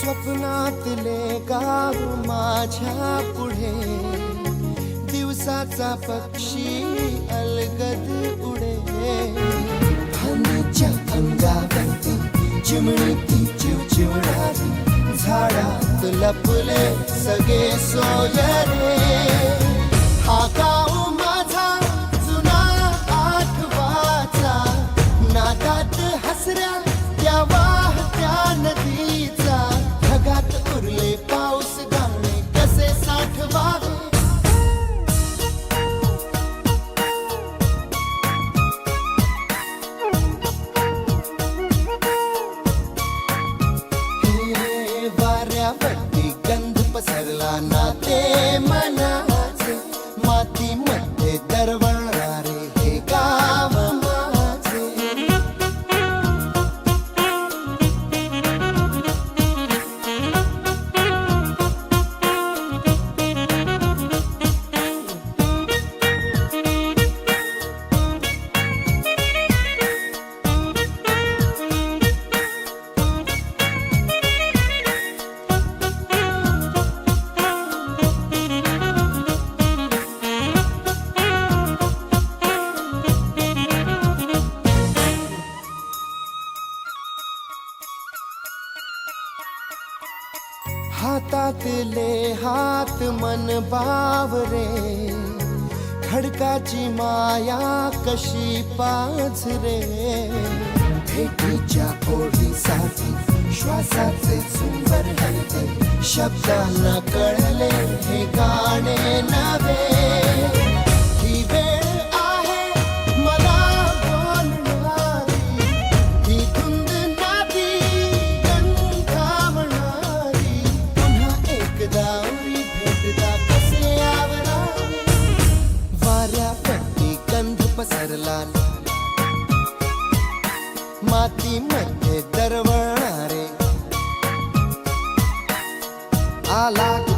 स्वप्नातले गाव माझ्या पुढे. दिवसाचा पक्षी अलगद उडे. हनीच्या अंगावरती चिमणीती चिवचिवणारी झाडात लपले सगळे सोयरे. हातातले हात मन बावरे खडकाची माया कशी पाझरे भेटीच्या ओढीसाठी श्वासाचे सुंदर हलते शब्दांना कळले हे गाणे नवे मातीमध्ये दरवळणारे. आला